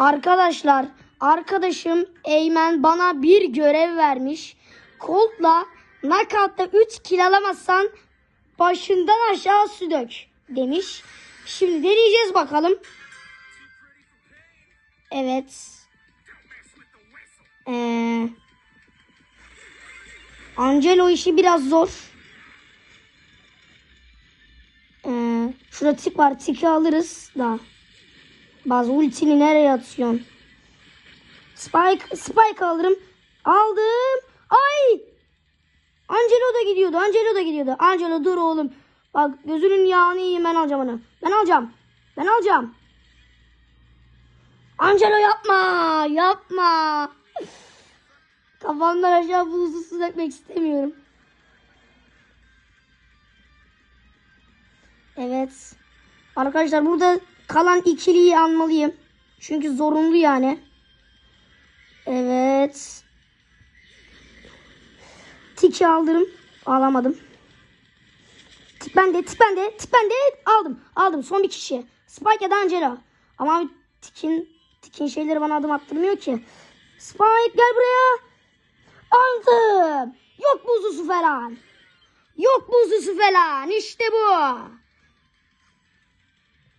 Arkadaşlar arkadaşım Eymen bana bir görev vermiş. Colt'la knockout'ta 3 kill alamazsan başından aşağı su dök demiş. Şimdi deneyeceğiz bakalım. Evet. Ee, Angelo işi biraz zor. Ee, şurada tik var. Tiki alırız da. Bazı ultini nereye atıyorsun? Spike, Spike alırım. Aldım. Ay! Angelo da gidiyordu. Angelo da gidiyordu. Angelo dur oğlum. Bak gözünün yağını yiyeyim ben alacağım onu. Ben alacağım. Ben alacağım. Angelo yapma. Yapma. Kafamdan aşağı buzlu dökmek istemiyorum. Evet. Arkadaşlar burada kalan ikiliyi almalıyım. Çünkü zorunlu yani. Evet. Tiki aldırım. Alamadım. Tik bende, tik bende, tik bende. Aldım, aldım. Son bir kişi. Spike ya da Angela. Ama tikin, tikin şeyleri bana adım attırmıyor ki. Spike gel buraya. Aldım. Yok buzlusu falan. Yok buzlusu falan. İşte bu.